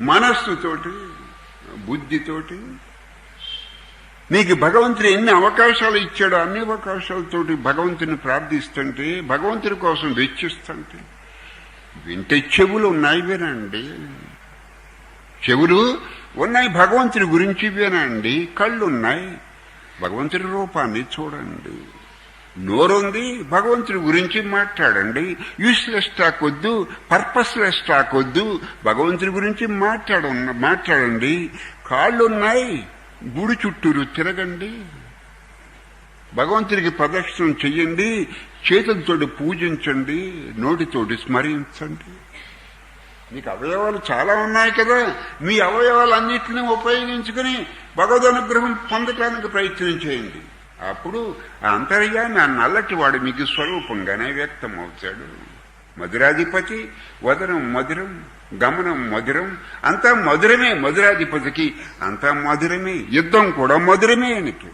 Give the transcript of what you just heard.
మనస్సుతోటి బుద్ధితోటి. నీకు భగవంతుడు ఎన్ని అవకాశాలు ఇచ్చాడో అన్ని అవకాశాలతోటి భగవంతుని ప్రార్థిస్తుంటే భగవంతుని కోసం వెచ్చిస్తుంటే. వింటే చెవులు ఉన్నాయి వినండి. చెవులు ఉన్నాయి భగవంతుని గురించి వినండి. కళ్ళు ఉన్నాయి భగవంతుడి రూపాన్ని చూడండి. నోరుంది భగవంతుడి గురించి మాట్లాడండి. యూస్లెస్ టాక్ వద్దు పర్పస్లెస్ టాక్ వద్దు భగవంతుడి గురించి మాట్లాడ మాట్లాడండి. కాళ్ళున్నాయి గుడి చుట్టూరు తిరగండి. భగవంతుడికి ప్రదక్షిణం చెయ్యండి చేతులతోటి పూజించండి నోటితోటి స్మరించండి. మీకు అవయవాలు చాలా ఉన్నాయి కదా మీ అవయవాలన్నింటినీ ఉపయోగించుకుని భగవద్ అనుగ్రహం పొందటానికి ప్రయత్నం చేయండి. అప్పుడు ఆ అంతర్యాన్ని ఆ నల్లటి వాడు మీకు స్వరూపంగానే వ్యక్తం అవుతాడు మధురాధిపతి వదనం మధురం గమనం మధురం అంతా మధురమే మధురాధిపతికి అంతా మధురమే యుద్ధం కూడా మధురమే ఆయనకి